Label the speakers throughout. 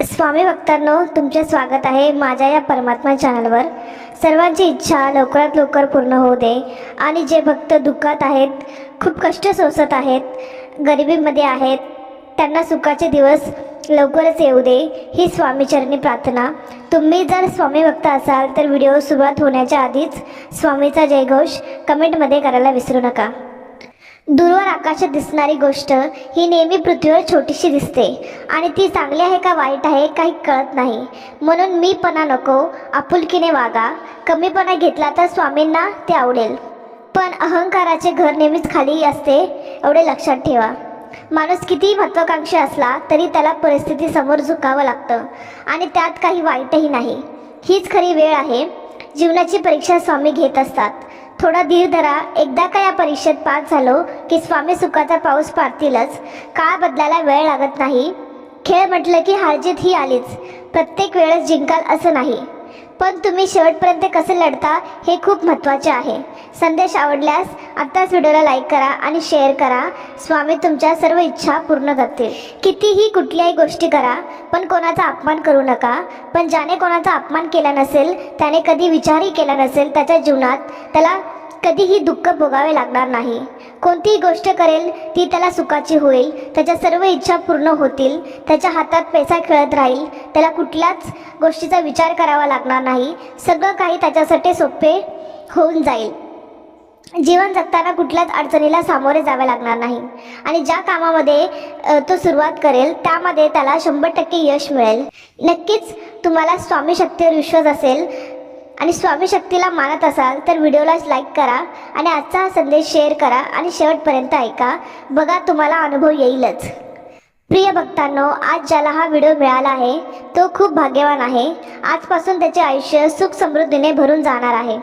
Speaker 1: स्वामी भक्तांनो तुमचे स्वागत आहे माझ्या या परमात्मा चॅनलवर. सर्वांची इच्छा लवकरात लवकर पूर्ण होऊ दे आणि जे भक्त दुःखात आहेत खूप कष्ट सोसत आहेत गरिबीमध्ये आहेत त्यांना सुखाचे दिवस लवकरच येऊ दे ही स्वामीचरणी प्रार्थना. तुम्ही जर स्वामी भक्त असाल तर व्हिडिओ सुरुवात होण्याच्या आधीच स्वामीचा जयघोष कमेंटमध्ये करायला विसरू नका. दूरवर आकाशात दिसणारी गोष्ट ही नेहमी पृथ्वीवर छोटीशी दिसते. आणि ती चांगली आहे का वाईट आहे काही कळत नाही. म्हणून मीपणा नको आपुलकीने वागा. कमीपणा घेतला तर स्वामींना ते आवडेल. पण अहंकाराचे घर नेहमीच खाली असते एवढे लक्षात ठेवा. माणूस कितीही महत्वाकांक्षी असला तरी त्याला परिस्थिती समोर झुकावं लागतं. आणि त्यात काही वाईटही नाही. हीच खरी वेळ आहे. जीवनाची परीक्षा स्वामी घेत असतात. थोडा धीर धरा. एकदा का या परीक्षेत पास झालो की स्वामी सुखाचा पाऊस पाडतीलच काळ बदलायला वेळ लागत नाही? खेळ म्हटलं की हारजीत ही आलीच. प्रत्येक वेळेस जिंकाल असं नाही. पण तुम्ही शेवटपर्यंत कसे लढता हे खूप महत्त्वाचे आहे. संदेश आवडल्यास आत्ताच व्हिडिओला लाईक करा आणि शेअर करा. स्वामी तुमच्या सर्व इच्छा पूर्ण करतील. कितीही कुठल्याही गोष्टी करा पण कोणाचा अपमान करू नका. पण ज्याने कोणाचा अपमान केला नसेल त्याने कधी विचारही केला नसेल त्याच्या जीवनात त्याला कधीही दुःख भोगावे लागणार नाही. कोणतीही गोष्ट करेल ती त्याला सुखाची होईल. त्याच्या सर्व इच्छा पूर्ण होतील. त्याच्या हातात पैसा खेळत राहील. त्याला कुठल्याच गोष्टीचा विचार करावा लागणार नाही. सगळं काही त्याच्यासाठी सोपे होऊन जाईल. जीवन जगताना कुठल्याच अडचणीला सामोरे जावे लागणार नाही. आणि ज्या कामामध्ये तो सुरुवात करेल त्यामध्ये त्याला शंभर टक्के यश मिळेल. नक्कीच तुम्हाला स्वामी शक्तीवर विश्वास असेल. आणि स्वामी शक्तीला मानत असाल तर व्हिडिओलाच लाईक करा आणि आजचा हा संदेश शेअर करा आणि शेवटपर्यंत ऐका. बघा तुम्हाला अनुभव येईलच. प्रिय भक्तांनो आज ज्याला हा व्हिडिओ मिळाला आहे तो खूप भाग्यवान आहे. आजपासून त्याचे आयुष्य सुख समृद्धीने भरून जाणार आहे.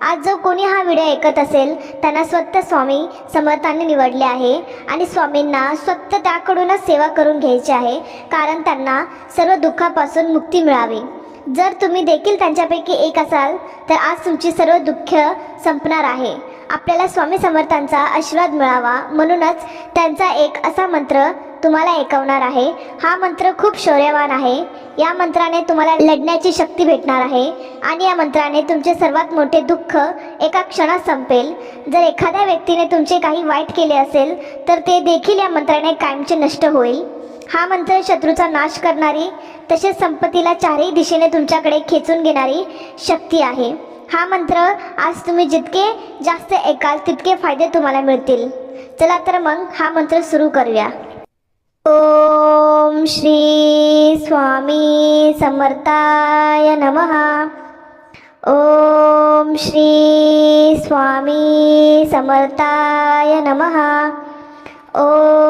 Speaker 1: आज जो कोणी हा व्हिडिओ ऐकत असेल त्यांना स्वतः स्वामी समर्थांनी निवडले आहे आणि स्वामींना स्वतः त्याकडूनच सेवा करून घ्यायची आहे कारण त्यांना सर्व दुःखापासून मुक्ती मिळावी. जर तुम्ही देखील त्यांच्यापैकी एक असाल तर आज तुमची सर्व दुःख संपणार आहे. आपल्याला स्वामी समर्थांचा आशीर्वाद मिळावा. म्हणूनच त्यांचा एक असा मंत्र तुम्हाला ऐकवणार आहे. हा मंत्र खूप शौर्यवान आहे. या मंत्राने तुम्हाला लढण्याची शक्ती भेटणार आहे आणि या मंत्राने तुमचे सर्वात मोठे दुःख एका क्षणात संपेल. जर एखाद्या व्यक्तीने तुमचे काही वाईट केले असेल तर ते देखील या मंत्राने कायमचे नष्ट होईल. हा मंत्र शत्रूचा नाश करणारी तसेच संपत्तीला चारही दिशेने तुमच्याकडे खेचून घेणारी शक्ती आहे. हा मंत्र आज तुम्ही जितके जास्त ऐकाल तितके फायदे तुम्हाला मिळतील. चला तर मग हा मंत्र सुरू करूया. ओम श्री स्वामी समर्थाय नमः. ओम श्री स्वामी समर्थाय नमः. ओम